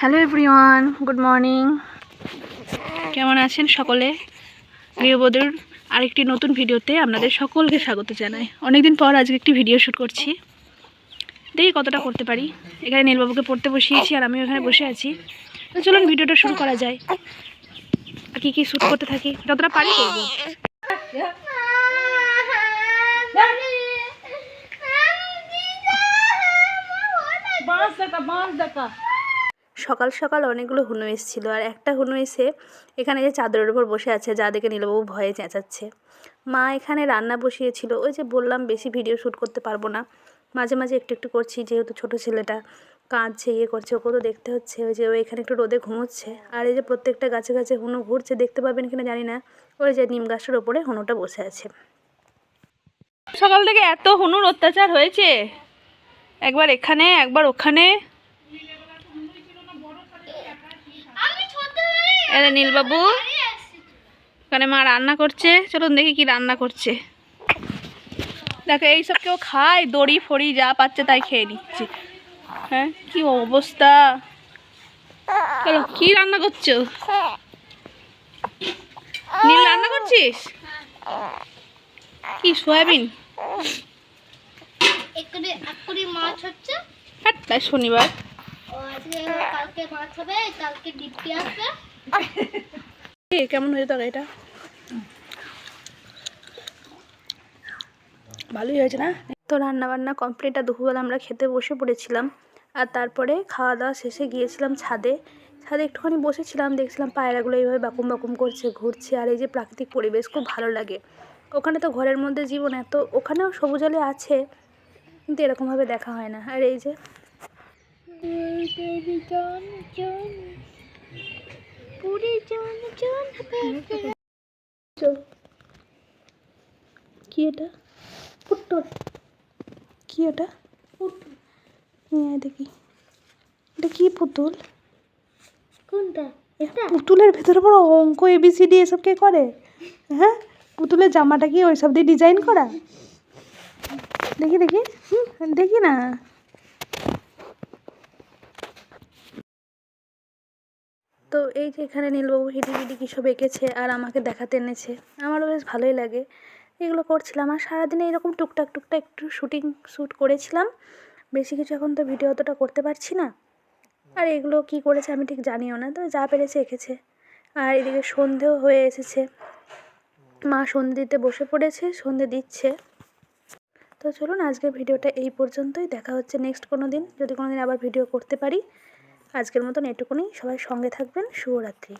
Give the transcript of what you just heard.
Hello everyone good morning কেমন আছেন সকলে? গৃহবধূর আরেকটি নতুন ভিডিওতে আপনাদের সকলকে স্বাগত জানাই। অনেকদিন পর আজকে একটি ভিডিও শ্যুট করছি। দেখি কতটা করতে পারি। এখানে নীলবাবুকে পড়তে বসিয়েছি আর আমিও এখানে বসে আছি। তো চলুন ভিডিওটা শুরু করা যায়। আর কী কী শ্যুট করতে থাকি? যতটা পারি করব। সকাল সকাল অনেকগুলো হুনু এসেছিল। আর একটা হুনু এসে এখানে যে চাদরের উপর বসে আছে, যা দেখে নীলবাবু ভয়ে চেঁচাচ্ছে। মা এখানে রান্না বসিয়েছিল। ওই যে বললাম, বেশি ভিডিও শ্যুট করতে পারব না। মাঝে মাঝে একটু একটু করছি, যেহেতু ছোট ছেলেটা কাঁদছে ইয়ে করছে, ওকেও তো দেখতে হচ্ছে। ওই যে ও এখানে একটু রোদে ঘুমোচ্ছে। আর এই যে প্রত্যেকটা গাছে গাছে হুনু ঘুরছে, দেখতে পাবেন কিনা জানি না। ওই যে নিম গাছের ওপরে হুনুটা বসে আছে। সকাল থেকে এত হুনুর অত্যাচার হয়েছে? একবার এখানে, একবার ওখানে। এরে নীলবাবু। এখানে মা রান্না করছে। চলুন দেখি কি রান্না করছে। দেখো এইসব কেউ খায় দড়ি ফড়ি যা পাচ্ছে তাই খেয়ে নিচ্ছে। হ্যাঁ কি অবস্থা? চলো কি রান্না করছ? নীল রান্না করছিস? কি সয়াবিন? মাছ হচ্ছে। হ্যাঁ শনিবার। কালকে মাছ হবে কালকে ডিপটি আসবে। কেমন হয়েছে তরকারিটা? ভালোই হয়েছে না? তো রান্না বান্না কমপ্লিট আর দুপুরবেলা আমরা খেতে বসে পড়েছিলাম। আর তারপরে খাওয়া দাওয়া শেষে গিয়েছিলাম ছাদে। ছাদে একটুখানি বসেছিলাম দেখছিলাম পায়রাগুলো এইভাবে বাকুম বাকুম করছে ঘুরছে আর এই যে প্রাকৃতিক পরিবেশ খুব ভালো লাগে। ওখানে তো ঘরের মধ্যে জীবন এত ওখানেও সবুজ আলে আছে কিন্তু এরকমভাবে দেখা হয় না। আর এই যে কি এটা? পুট্টর কি এটা? আয় দেখি। এটা কি পুতুল? কোনটা? পুতুলের ভেতরে বড় অঙ্ক এবিসিডি এসব কে করে? হ্যাঁ? পুতুলের জামাটা কি ওই সব দিয়ে ডিজাইন করা? দেখি দেখি। দেখি না। এই যে এখানে নীলবাবু হিডি বিডি কী সব এঁকেছে আর আমাকে দেখাতে এনেছে, আমারও বেশ ভালোই লাগে। এগুলো করছিলাম আর সারাদিনে এরকম টুকটাক টুকটাক একটু শুটিং শ্যুট করেছিলাম, বেশি কিছু এখন তো ভিডিও অতটা করতে পারছি না। আর এগুলো কি করেছে আমি ঠিক জানিও না, তো যা পেরেছে এঁকেছে। আর এদিকে সন্ধেও হয়ে এসেছে। মা সন্ধে দিতে বসে পড়েছে, সন্ধে দিচ্ছে। তো চলুন আজকের ভিডিওটা এই পর্যন্তই, দেখা হচ্ছে নেক্সট কোনো দিন, যদি কোনো দিন আবার ভিডিও করতে পারি। আজকের মতন এটুকুনি। সবাই সঙ্গে থাকবেন। শুভরাত্রি।